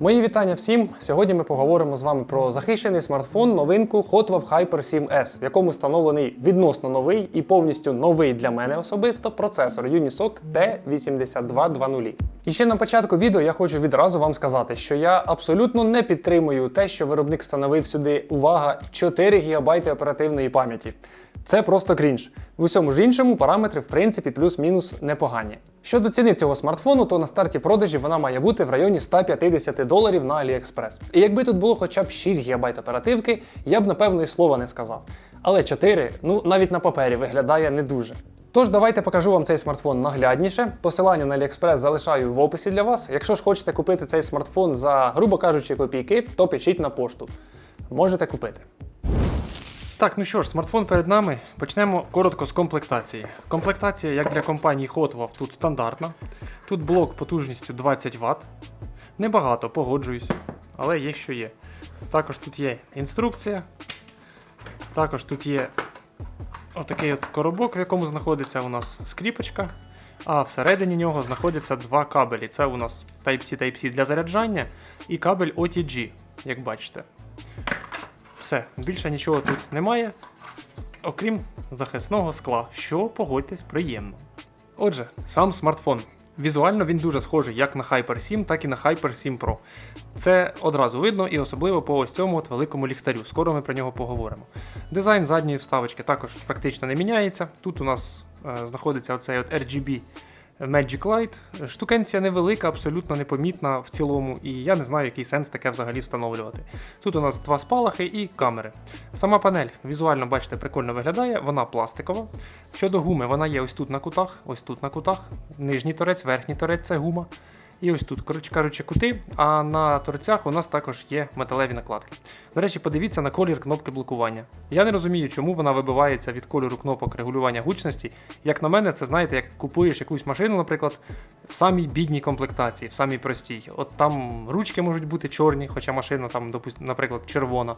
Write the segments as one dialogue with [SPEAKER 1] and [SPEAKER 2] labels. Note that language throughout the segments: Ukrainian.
[SPEAKER 1] Мої вітання всім. Сьогодні ми поговоримо з вами про захищений смартфон, новинку Hotwave Hyper 7S, в якому встановлений відносно новий і повністю новий для мене особисто процесор Unisoc T8220. І ще на початку відео я хочу відразу вам сказати, що я абсолютно не підтримую те, що виробник встановив сюди увага 4 ГБ оперативної пам'яті. Це просто крінж. В усьому ж іншому параметри, в принципі, плюс-мінус непогані. Щодо ціни цього смартфону, то на старті продажі вона має бути в районі 150 доларів на AliExpress. І якби тут було хоча б 6 ГБ оперативки, я б напевно і слова не сказав. Але 4, ну навіть на папері виглядає не дуже. Тож давайте покажу вам цей смартфон наглядніше. Посилання на AliExpress залишаю в описі для вас. Якщо ж хочете купити цей смартфон за, грубо кажучи, копійки, то пишіть на пошту. Можете купити. Так, ну що ж, смартфон перед нами. Почнемо коротко з комплектації. Комплектація, як для компанії Hotwave, тут стандартна. Тут блок потужністю 20 Вт. Небагато, погоджуюсь, але є що є. Також тут є інструкція. Також тут є отакий от коробок, в якому знаходиться у нас скріпочка. А всередині нього знаходяться два кабелі. Це у нас Type-C Type-C для заряджання і кабель OTG, як бачите. Все, більше нічого тут немає, окрім захисного скла, що погодьтесь приємно. Отже, сам смартфон. Візуально він дуже схожий як на Hyper 7, так і на Hyper 7 Pro. Це одразу видно і особливо по ось цьому от великому ліхтарю. Скоро ми про нього поговоримо. Дизайн задньої вставочки також практично не міняється. Тут у нас е, знаходиться оцей от RGB Magic Light. Штукенція невелика, абсолютно непомітна в цілому, і я не знаю, який сенс таке взагалі встановлювати. Тут у нас два спалахи і камери. Сама панель візуально, бачите, прикольно виглядає, вона пластикова. Щодо гуми, вона є ось тут на кутах, ось тут на кутах. Нижній торець, верхній торець це гума. І ось тут, коротше кажучи, кути, а на торцях у нас також є металеві накладки. До речі, подивіться на колір кнопки блокування. Я не розумію, чому вона вибивається від кольору кнопок регулювання гучності. Як на мене, це знаєте, як купуєш якусь машину, наприклад, в самій бідній комплектації, в самій простій. От там ручки можуть бути чорні, хоча машина там, допустим, наприклад, червона.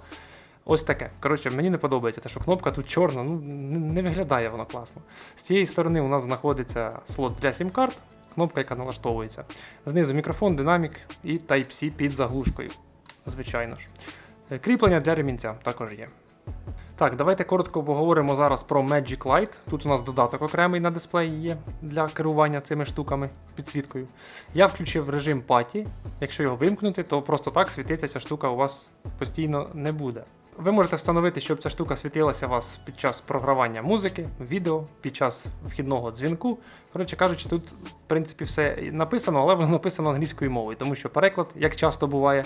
[SPEAKER 1] Ось таке. Коротше, мені не подобається, те, що кнопка тут чорна, ну не не виглядає воно класно. З цієї сторони у нас знаходиться слот для сім-карт, кнопка, яка налаштовується. Знизу мікрофон, динамік і Type-C під заглушкою. Звичайно ж. Е, Кріплення для ремінця також є. Так, давайте коротко поговоримо зараз про Magic Light. Тут у нас додаток окремий на дисплеї є для керування цими штуками підсвіткою. Я включив режим паті. Якщо його вимкнути, то просто так світиться ця штука у вас постійно не буде. Ви можете встановити, щоб ця штука світилася у вас під час програвання музики, відео, під час вхідного дзвінку. Коротше кажучи, тут в принципі все написано, але воно написано англійською мовою, тому що переклад, як часто буває,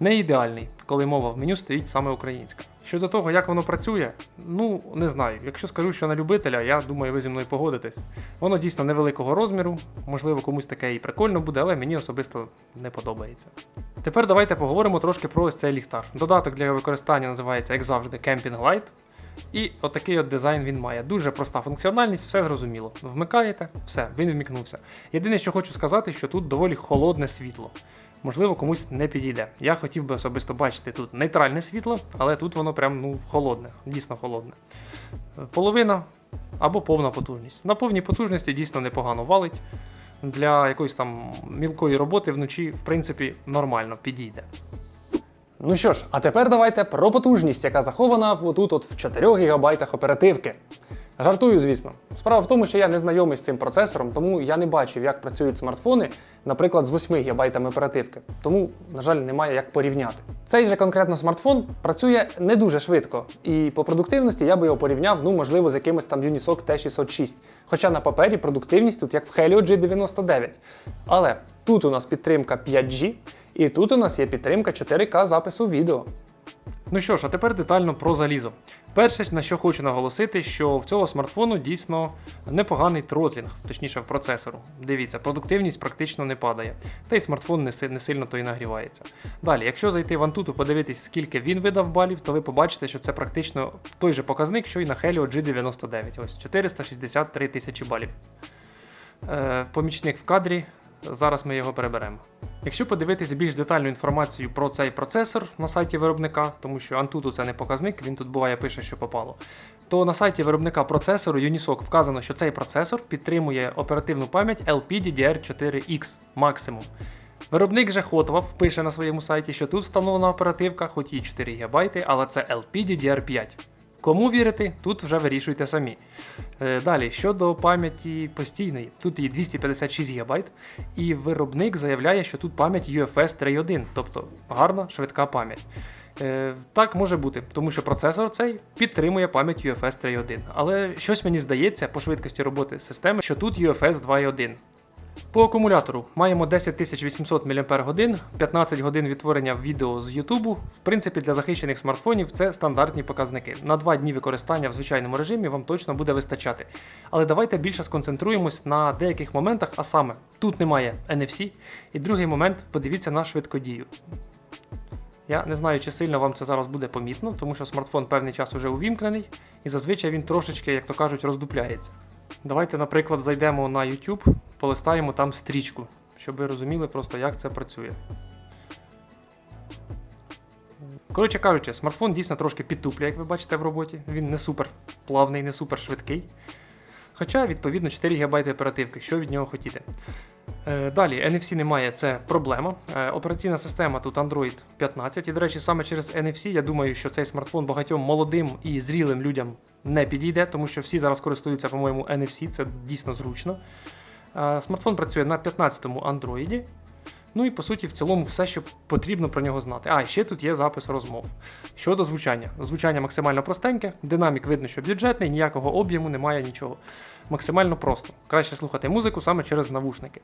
[SPEAKER 1] не ідеальний, коли мова в меню стоїть саме українська. Щодо того, як воно працює, ну не знаю. Якщо скажу, що на любителя, я думаю, ви зі мною погодитесь. Воно дійсно невеликого розміру, можливо, комусь таке і прикольно буде, але мені особисто не подобається. Тепер давайте поговоримо трошки про ось цей ліхтар. Додаток для його використання називається, як завжди, Camping Light. І отакий от дизайн він має. Дуже проста функціональність, все зрозуміло. Вмикаєте, все, він вмікнувся. Єдине, що хочу сказати, що тут доволі холодне світло. Можливо, комусь не підійде. Я хотів би особисто бачити тут нейтральне світло, але тут воно прям ну, холодне, дійсно холодне. Половина або повна потужність. На повній потужності дійсно непогано валить. Для якоїсь там мілкої роботи вночі, в принципі, нормально підійде. Ну що ж, а тепер давайте про потужність, яка захована отут от в 4 ГБ оперативки. Жартую, звісно. Справа в тому, що я не знайомий з цим процесором, тому я не бачив, як працюють смартфони, наприклад, з 8 ГБ оперативки. Тому, на жаль, немає як порівняти. Цей же конкретно смартфон працює не дуже швидко, і по продуктивності я би його порівняв, ну, можливо, з якимось там Unisoc T606. Хоча на папері продуктивність тут як в Helio G99. Але тут у нас підтримка 5G, і тут у нас є підтримка 4К запису відео. Ну що ж, а тепер детально про залізо. Перше, на що хочу наголосити, що в цього смартфону дійсно непоганий тротлінг, точніше в процесору. Дивіться, продуктивність практично не падає, та й смартфон не, не сильно то і нагрівається. Далі, якщо зайти в Antutu, подивитись, скільки він видав балів, то ви побачите, що це практично той же показник, що і на Helio G99. Ось 463 тисячі балів. Е, помічник в кадрі. Зараз ми його переберемо. Якщо подивитися більш детальну інформацію про цей процесор на сайті виробника, тому що Antutu це не показник, він тут буває пише, що попало. То на сайті виробника процесору Unisoc вказано, що цей процесор підтримує оперативну пам'ять LPDDR4X максимум. Виробник же Hotwav пише на своєму сайті, що тут встановлена оперативка, хоч і 4 ГБ, але це LPDDR5. Кому вірити, тут вже вирішуйте самі. Е, Далі, щодо пам'яті постійної, тут її 256 ГБ, і виробник заявляє, що тут пам'ять UFS 3.1, тобто гарна, швидка пам'ять. Е, Так може бути, тому що процесор цей підтримує пам'ять UFS 3.1. Але щось мені здається по швидкості роботи системи, що тут UFS 2.1. По акумулятору маємо 10800 мАч, 15 годин відтворення відео з YouTube. В принципі, для захищених смартфонів це стандартні показники. На 2 дні використання в звичайному режимі вам точно буде вистачати. Але давайте більше сконцентруємось на деяких моментах, а саме тут немає NFC. І другий момент подивіться на швидкодію. Я не знаю, чи сильно вам це зараз буде помітно, тому що смартфон певний час уже увімкнений, і зазвичай він трошечки, як то кажуть, роздупляється. Давайте, наприклад, зайдемо на YouTube, полистаємо там стрічку, щоб ви розуміли просто, як це працює. Коротше кажучи, смартфон дійсно трошки підтуплює, як ви бачите в роботі. Він не супер плавний, не супер швидкий. Хоча, відповідно, 4 ГБ оперативки, що від нього хотіти. Е, Далі, NFC немає, це проблема. Е, Операційна система тут Android 15. І, до речі, саме через NFC я думаю, що цей смартфон багатьом молодим і зрілим людям не підійде, тому що всі зараз користуються, по-моєму, NFC, це дійсно зручно. Смартфон працює на 15-му Android. Ну і по суті, в цілому, все, що потрібно про нього знати. А, ще тут є запис розмов. Щодо звучання. Звучання максимально простеньке, динамік видно, що бюджетний, ніякого об'єму, немає нічого. Максимально просто. Краще слухати музику саме через навушники.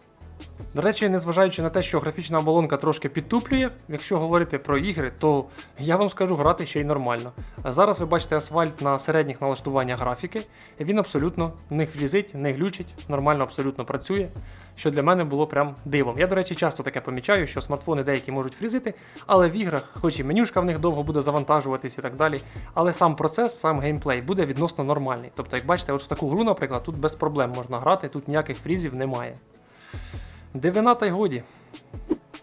[SPEAKER 1] До речі, незважаючи на те, що графічна оболонка трошки підтуплює, якщо говорити про ігри, то я вам скажу грати ще й нормально. Зараз ви бачите асфальт на середніх налаштуваннях графіки, він абсолютно не фрізить, не глючить, нормально абсолютно працює. Що для мене було прям дивом. Я, до речі, часто таке помічаю, що смартфони деякі можуть фрізити, але в іграх, хоч і менюшка в них довго буде завантажуватись і так далі, але сам процес, сам геймплей буде відносно нормальний. Тобто, як бачите, от в таку гру, наприклад, тут без проблем можна грати, тут ніяких фрізів немає. Дивина та й годі.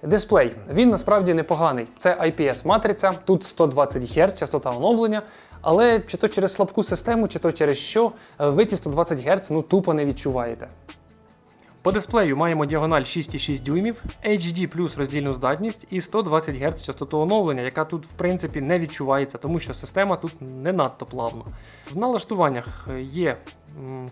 [SPEAKER 1] Дисплей. Він насправді непоганий. Це IPS-матриця, тут 120 Гц, частота оновлення. Але чи то через слабку систему, чи то через що, е, ви ці 120 Гц ну, тупо не відчуваєте. По дисплею маємо діагональ 6,6 дюймів, HD плюс роздільну здатність і 120 Гц частоту оновлення, яка тут в принципі не відчувається, тому що система тут не надто плавна. В налаштуваннях є м,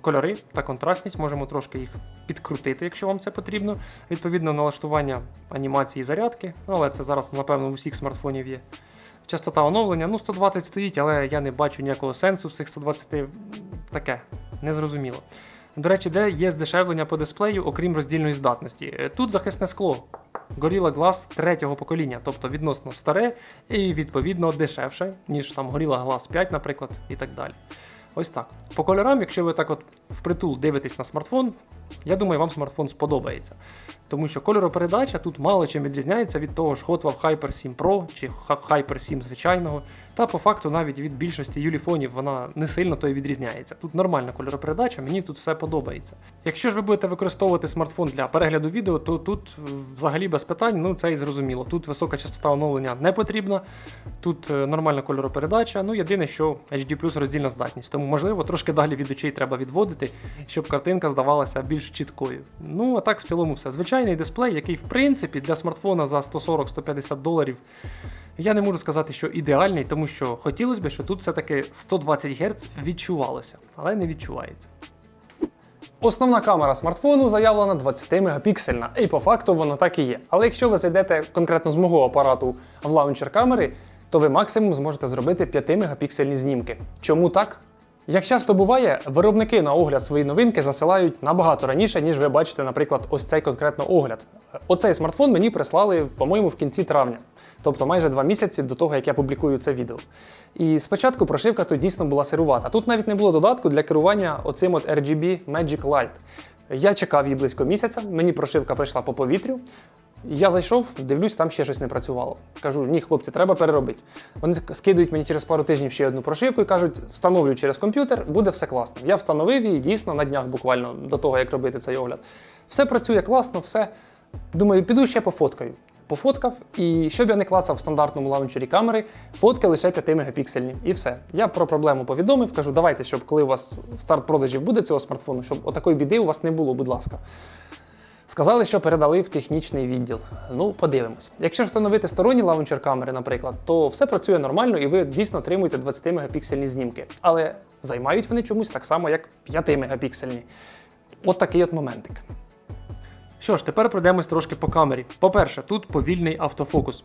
[SPEAKER 1] кольори та контрастність, можемо трошки їх підкрутити, якщо вам це потрібно. Відповідно, налаштування анімації зарядки, але це зараз, напевно, у всіх смартфонів є. Частота оновлення, ну 120 стоїть, але я не бачу ніякого сенсу в цих 120 таке, незрозуміло. До речі, де є здешевлення по дисплею, окрім роздільної здатності. Е, Тут захисне скло Gorilla Glass третього покоління, тобто відносно старе і відповідно дешевше, ніж там Gorilla Glass 5, наприклад, і так далі. Ось так. По кольорам, якщо ви так от впритул дивитесь на смартфон, я думаю, вам смартфон сподобається. Тому що кольоропередача тут мало чим відрізняється від того ж Hotwav Hyper 7 Pro чи Hyper 7 звичайного. Та по факту навіть від більшості юліфонів вона не сильно то й відрізняється. Тут нормальна кольоропередача, мені тут все подобається. Якщо ж ви будете використовувати смартфон для перегляду відео, то тут взагалі без питань, ну це і зрозуміло. Тут висока частота оновлення не потрібна, тут е, нормальна кольоропередача. Ну єдине, що HD роздільна здатність. Тому можливо трошки далі від очей треба відводити, щоб картинка здавалася більш чіткою. Ну а так в цілому все. Звичайний дисплей, який в принципі для смартфона за 140-150 доларів. Я не можу сказати, що ідеальний, тому що хотілося б, що тут все-таки 120 Гц відчувалося, але не відчувається. Основна камера смартфону заявлена 20 мегапіксельна, і по факту воно так і є. Але якщо ви зайдете конкретно з мого апарату в лаунчер камери, то ви максимум зможете зробити 5 мегапіксельні знімки. Чому так? Як часто буває, виробники на огляд свої новинки засилають набагато раніше, ніж ви бачите, наприклад, ось цей конкретно огляд. Оцей смартфон мені прислали, по-моєму, в кінці травня, тобто майже два місяці до того, як я публікую це відео. І спочатку прошивка тут дійсно була сирувата. Тут навіть не було додатку для керування оцим от RGB Magic Light. Я чекав її близько місяця, мені прошивка прийшла по повітрю. Я зайшов, дивлюсь, там ще щось не працювало. Кажу, ні, хлопці, треба переробити. Вони скидують мені через пару тижнів ще одну прошивку і кажуть, встановлюй через комп'ютер, буде все класно. Я встановив її дійсно на днях, буквально до того, як робити цей огляд. Все працює класно, все. Думаю, піду ще пофоткаю. Пофоткав, і щоб я не клацав в стандартному лаунчері камери, фотки лише 5 мегапіксельні. І все. Я про проблему повідомив, кажу, давайте, щоб коли у вас старт продажів буде цього смартфону, щоб отакої біди у вас не було, будь ласка. Сказали, що передали в технічний відділ. Ну, подивимось. Якщо встановити сторонні лаунчер камери, наприклад, то все працює нормально і ви дійсно отримуєте 20 мегапіксельні знімки. Але займають вони чомусь так само, як 5 мегапіксельні. От такий от моментик. Що ж, тепер пройдемось трошки по камері. По-перше, тут повільний автофокус.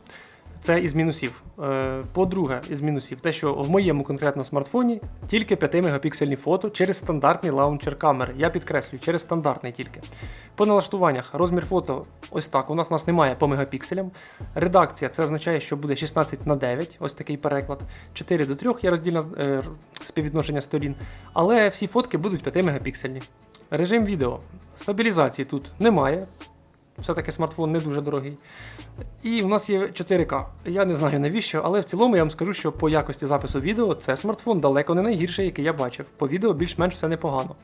[SPEAKER 1] Це із мінусів. Е, По-друге, із мінусів, те, що в моєму конкретно смартфоні тільки 5-мегапіксельні фото через стандартний лаунчер камери. Я підкреслюю, через стандартний тільки. По налаштуваннях розмір фото ось так. У нас у нас немає по мегапікселям. Редакція це означає, що буде 16 на 9, ось такий переклад. 4 до 3 є роздільне е, співвідношення сторін. Але всі фотки будуть 5 мегапіксельні. Режим відео. Стабілізації тут немає. Все-таки смартфон не дуже дорогий. І в нас є 4К. Я не знаю навіщо, але в цілому я вам скажу, що по якості запису відео це смартфон далеко не найгірший, який я бачив. По відео більш-менш все непогано.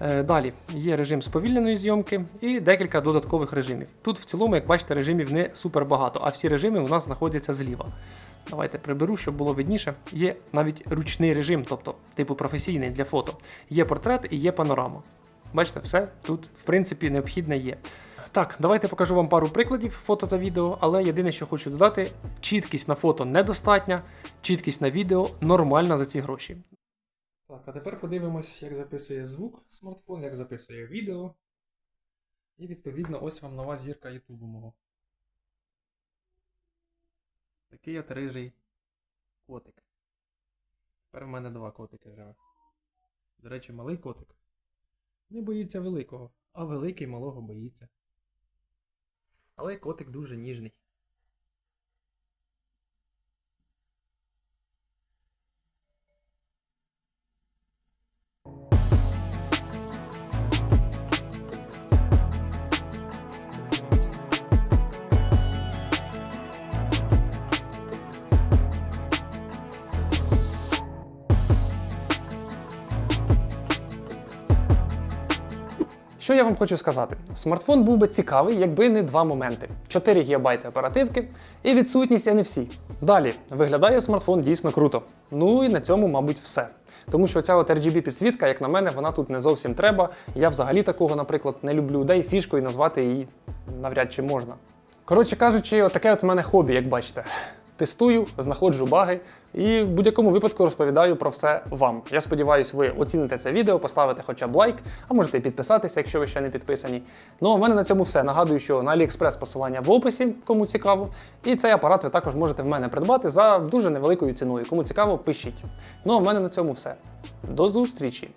[SPEAKER 1] Е, Далі є режим сповільненої зйомки і декілька додаткових режимів. Тут в цілому, як бачите, режимів не супер багато, а всі режими у нас знаходяться зліва. Давайте приберу, щоб було видніше. Є навіть ручний режим, тобто типу професійний для фото. Є портрет і є панорама. Бачите, все тут, в принципі, необхідне є. Так, давайте покажу вам пару прикладів фото та відео, але єдине, що хочу додати, чіткість на фото недостатня, чіткість на відео нормальна за ці гроші. Так, а тепер подивимось, як записує звук смартфон, як записує відео. І відповідно ось вам нова зірка Ютубу мого. Такий от рижий котик. Тепер в мене два котики живе. До речі, малий котик. Не боїться великого, а великий малого боїться. Але котик дуже ніжний. Що я вам хочу сказати? Смартфон був би цікавий, якби не два моменти: 4 ГБ оперативки і відсутність NFC. Далі виглядає смартфон дійсно круто. Ну і на цьому, мабуть, все. Тому що ця от RGB підсвітка, як на мене, вона тут не зовсім треба. Я взагалі такого, наприклад, не люблю, де й фішкою назвати її навряд чи можна. Коротше кажучи, отаке от в мене хобі, як бачите. Тестую, знаходжу баги і в будь-якому випадку розповідаю про все вам. Я сподіваюся, ви оціните це відео, поставите хоча б лайк, а можете і підписатися, якщо ви ще не підписані. Ну а в мене на цьому все. Нагадую, що на AliExpress посилання в описі, кому цікаво. І цей апарат ви також можете в мене придбати за дуже невеликою ціною. Кому цікаво, пишіть. Ну а в мене на цьому все. До зустрічі!